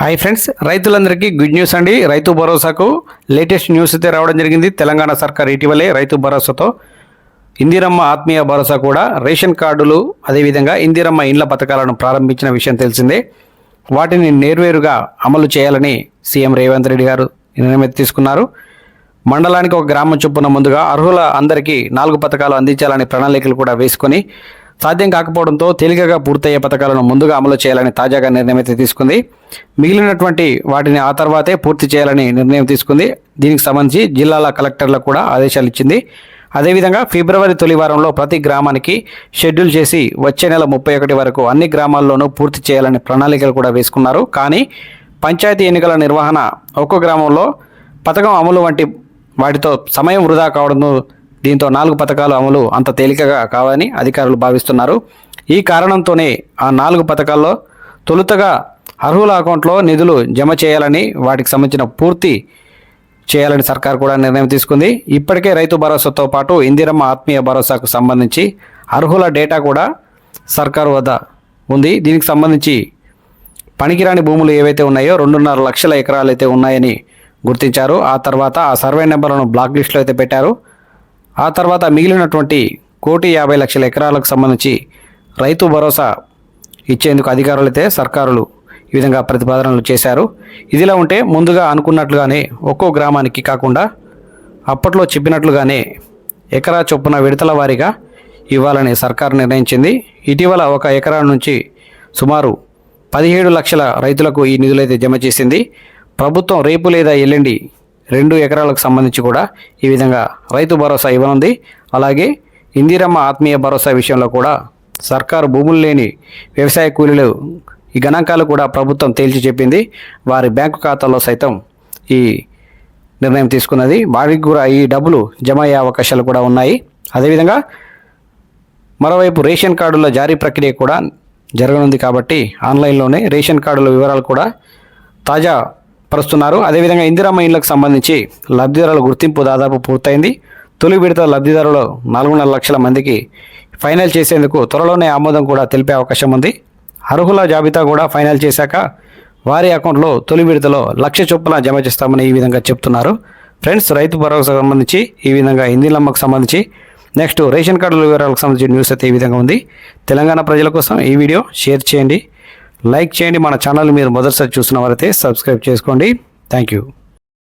Hi friends రైతులందరికీ good news అండి. రైతు భరోసాకు లేటెస్ట్ న్యూస్ అయితే రావడం జరిగింది. తెలంగాణ సర్కార్ ఇటీవలే రైతు భరోసాతో ఇందిరమ్మ ఆత్మీయ భరోసా కూడా రేషన్ కార్డులు అదేవిధంగా ఇందిరమ్మ ఇండ్ల పథకాలను ప్రారంభించిన విషయం తెలిసిందే. వాటిని నేర్వేరుగా అమలు చేయాలని సీఎం రేవంత్ రెడ్డి గారు నిర్ణయం తీసుకున్నారు. మండలానికి ఒక గ్రామం చొప్పున ముందుగా అర్హుల అందరికీ నాలుగు పథకాలు అందించాలని ప్రణాళికలు కూడా వేసుకొని సాధ్యం కాకపోవడంతో తేలికగా పూర్తయ్యే పథకాలను ముందుగా అమలు చేయాలని తాజాగా నిర్ణయం అయితే తీసుకుంది. మిగిలినటువంటి వాటిని ఆ తర్వాతే పూర్తి చేయాలని నిర్ణయం తీసుకుంది. దీనికి సంబంధించి జిల్లాల కలెక్టర్లకు కూడా ఆదేశాలు ఇచ్చింది. అదేవిధంగా ఫిబ్రవరి తొలి వారంలో ప్రతి గ్రామానికి షెడ్యూల్ చేసి వచ్చే నెల ముప్పై ఒకటి వరకు అన్ని గ్రామాల్లోనూ పూర్తి చేయాలని ప్రణాళికలు కూడా వేసుకున్నారు. కానీ పంచాయతీ ఎన్నికల నిర్వహణ ఒక్కో గ్రామంలో పథకం అమలు వంటి వాటితో సమయం వృధా కావడంతో దీంతో నాలుగు పథకాలు అమలు అంత తేలికగా కావని అధికారులు భావిస్తున్నారు. ఈ కారణంతోనే ఆ నాలుగు పథకాల్లో తొలుతగా అర్హుల అకౌంట్లో నిధులు జమ చేయాలని వాటికి సంబంధించిన పూర్తి చేయాలని సర్కార్ కూడా నిర్ణయం తీసుకుంది. ఇప్పటికే రైతు భరోసాతో పాటు ఇందిరమ్మ ఆత్మీయ భరోసాకు సంబంధించి అర్హుల డేటా కూడా సర్కారు వద్ద ఉంది. దీనికి సంబంధించి పనికిరాని భూములు ఏవైతే ఉన్నాయో రెండున్నర లక్షల ఎకరాలు అయితే ఉన్నాయని గుర్తించారు. ఆ తర్వాత ఆ సర్వే నెంబర్లను బ్లాక్ లిస్ట్లో అయితే పెట్టారు. ఆ తర్వాత మిగిలినటువంటి కోటి యాభై లక్షల ఎకరాలకు సంబంధించి రైతు భరోసా ఇచ్చేందుకు అధికారులైతే సర్కారులు ఈ విధంగా ప్రతిపాదనలు చేశారు. ఇదిలా ఉంటే ముందుగా అనుకున్నట్లుగానే ఒక్కో గ్రామానికి కాకుండా అప్పట్లో చెప్పినట్లుగానే ఎకరా చొప్పున విడతల వారీగా ఇవ్వాలని సర్కారు నిర్ణయించింది. ఇటీవల ఒక ఎకరా నుంచి సుమారు పదిహేడు లక్షల రైతులకు ఈ నిధులైతే జమ చేసింది. ప్రభుత్వం రేపు లేదా ఎల్లుండి రెండు ఎకరాలకు సంబంధించి కూడా ఈ విధంగా రైతు భరోసా ఇవ్వనుంది. అలాగే ఇందిరమ్మ ఆత్మీయ భరోసా విషయంలో కూడా సర్కారు భూములు లేని వ్యవసాయ కూలీలు ఈ గణాంకాలు కూడా ప్రభుత్వం తేల్చి చెప్పింది. వారి బ్యాంకు ఖాతాలో సైతం ఈ నిర్ణయం తీసుకున్నది. వారికి కూడా ఈ డబ్బులు జమ అయ్యే అవకాశాలు కూడా ఉన్నాయి. అదేవిధంగా మరోవైపు రేషన్ కార్డుల జారీ ప్రక్రియ కూడా జరగనుంది కాబట్టి ఆన్లైన్లోనే రేషన్ కార్డుల వివరాలు కూడా తాజా పరుస్తున్నారు. అదేవిధంగా ఇందిరమ్మ ఇండ్లకు సంబంధించి లబ్ధిదారుల గుర్తింపు దాదాపు పూర్తయింది. తొలి విడత లబ్ధిదారులు నాలుగున్నర లక్షల మందికి ఫైనల్ చేసేందుకు త్వరలోనే ఆమోదం కూడా తెలిపే అవకాశం ఉంది. అర్హుల జాబితా కూడా ఫైనల్ చేశాక వారి అకౌంట్లో తొలి విడతలో లక్ష చొప్పున జమ చేస్తామని ఈ విధంగా చెప్తున్నారు. ఫ్రెండ్స్ రైతు భరోసా సంబంధించి ఈ విధంగా ఇందిలమ్మకు సంబంధించి నెక్స్ట్ రేషన్ కార్డుల వివరాలకు సంబంధించిన న్యూస్ అయితే ఈ విధంగా ఉంది. తెలంగాణ ప్రజల కోసం ఈ వీడియో షేర్ చేయండి. లైక్ చేయండి మన ఛానల్ మీరు మొదటిసారి చూసిన వారైతే సబ్స్క్రైబ్ చేసుకోండి. Thank you.